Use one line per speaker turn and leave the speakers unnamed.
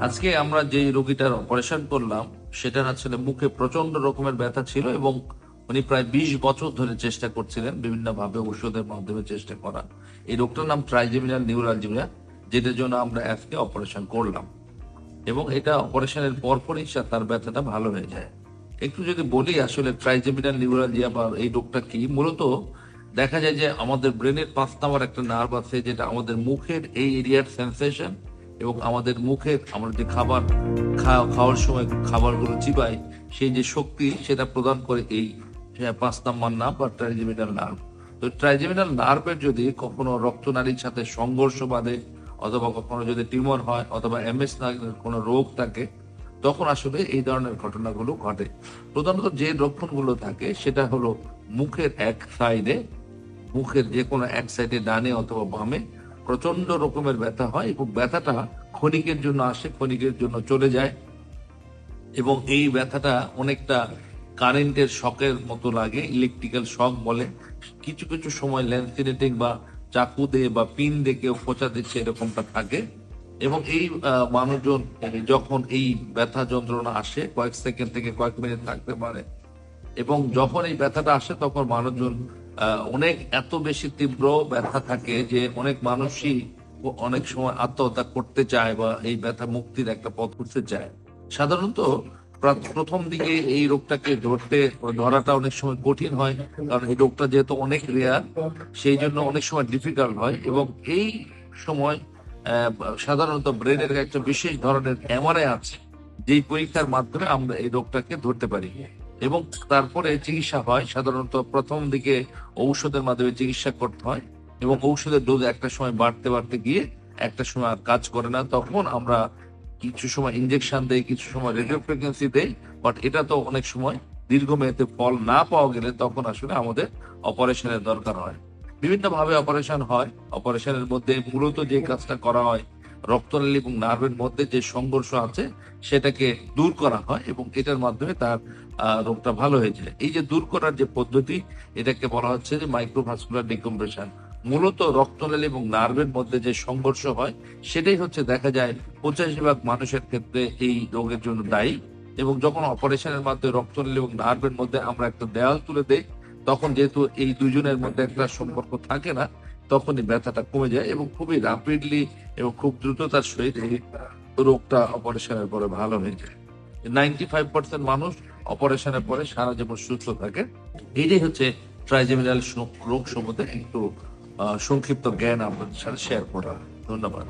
আজকে আমরা যে রোগীটার অপারেশন করলাম, সেটার আসলে মুখে প্রচণ্ড রকমের ব্যথা ছিল এবং উনি প্রায় বিশ বছর ধরে চেষ্টা করছিলেন বিভিন্ন ভাবে ওষুধের মাধ্যমে চেষ্টা করা। এই রোগটার নাম ট্রাইজেমিনাল নিউরালজিমিয়া যেটার জন্য আমরা আজকে অপারেশন করলাম। এবং এটা অপারেশনের পরপরই তার ব্যথাটা ভালো হয়ে যায়। একটু যদি বলি আসলে ট্রাইজেমিনাল নিউরালজিয়া বা এই রোগটা কি, মূলত দেখা যায় যে আমাদের ব্রেনের পাঁচ নাম্বার একটা নার্ভ আছে যেটা আমাদের মুখের এই এরিয়ার সেন্সেশন এবং আমাদের মুখের আমরা যে খাবার খাওয়ার সময় খাবারগুলো চিবাই, সেই যে শক্তি সেটা প্রদান করে এই পাঁচ নাম্বার নার্ভ বা ট্রাইজেমিনাল নার্ভ। তো ট্রাইজেমিনাল নার্ভের যদি কখনো রক্তনালীর সাথে সংঘর্ষ বাঁধে অথবা কখনো যদি টিউমার হয় অথবা এমএস কোনো রোগ থাকে, তখন আসলে এই ধরনের ঘটনাগুলো ঘটে। প্রধানত যে লক্ষণগুলো থাকে সেটা হলো মুখের এক সাইডে মুখের যে কোনো এক সাইডে ডানে অথবা বামে প্রচণ্ড রকমের ব্যথা হয় এবং ব্যথাটা ক্ষণিকের জন্য আসে, ক্ষণিকের জন্য চলে যায়। এবং এই ব্যথাটা অনেকটা কারেন্টের শকের মতো লাগে, ইলেকট্রিক্যাল শক বলে। কিছু কিছু সময় ল্যান্সিনেটিং বা চাকু দিয়ে বা পিন দিয়ে কেউ খোঁচা দিচ্ছে এরকমটা থাকে। এবং এই মানুষজন যখন এই ব্যথা যন্ত্রণা আসে, কয়েক সেকেন্ড থেকে কয়েক মিনিট থাকতে পারে। এবং যখন এই ব্যথাটা আসে, তখন মানুষজন অনেক এত বেশি তীব্র ব্যথা থাকে যে অনেক মানুষই অনেক সময় আত্মহত্যা করতে চায় বা এই ব্যথা মুক্তির একটা পথ করতে চায়। সাধারণত প্রথম দিকে এই রোগটাকে ধরতে, ধরাটা অনেক সময় কঠিন হয়, কারণ এই রোগটা যেহেতু অনেক রেয়ার সেই জন্য অনেক সময় ডিফিকাল্ট হয় এবং এই সময় সাধারণত ব্রেনের একটা বিশেষ ধরনের এমআরআই আছে, যেই পরীক্ষার মাধ্যমে আমরা এই রোগটাকে ধরতে পারি। এবং তারপরে চিকিৎসা হয়, সাধারণত প্রথম দিকে ঔষধের মাধ্যমে চিকিৎসা করতে হয় এবং ঔষধের ডোজ একটা সময় বাড়তে বাড়তে গিয়ে একটা সময় আর কাজ করে না। তখন আমরা কিছু সময় ইনজেকশন দেই, কিছু সময় রেডিও ফ্রিকোয়েন্সি দেই বাট এটা তো অনেক সময় দীর্ঘমেয়াদে ফল না পাওয়া গেলে তখন আসলে আমাদের অপারেশনের দরকার হয়। বিভিন্ন ভাবে অপারেশন হয় অপারেশনের মধ্যে মূলত যে কাজটা করা হয় রক্তনালী এবং নার্ভের মধ্যে যে সংঘর্ষ আছে, সেটাকে দূর করা হয় এবং এটার মাধ্যমে তার রোগটা ভালো হয়ে যায়। এই যে দূর করার যে পদ্ধতি, এটাকে বলা হচ্ছে যে মাইক্রোভাস্কুলার ডিকম্প্রেশন মূলত রক্তনালী এবং নার্ভের মধ্যে যে সংঘর্ষ হয়, সেটাই হচ্ছে দেখা যায় পঁচাশি ভাগ মানুষের ক্ষেত্রে এই রোগের জন্য দায়ী এবং যখন অপারেশনের মাধ্যমে রক্তনালী এবং নার্ভের মধ্যে আমরা একটা দেওয়াল তুলে দেই, তখন যেহেতু এই দুজনের মধ্যে একটা সম্পর্ক থাকে না তখনই ব্যথাটা কমে যায় এবং খুবই র্যাপিডলি এবং খুব দ্রুততার সহিত এই রোগটা অপারেশনের পরে ভালো হয়ে যায়। নাইনটি ফাইভ পার্সেন্ট মানুষ অপারেশনের পরে সারা জীবন সুস্থ থাকে। এটাই হচ্ছে ট্রাইজেমিনাল রোগ সম্বন্ধে একটু সংক্ষিপ্ত জ্ঞান আপনাদের সাথে শেয়ার করা ধন্যবাদ।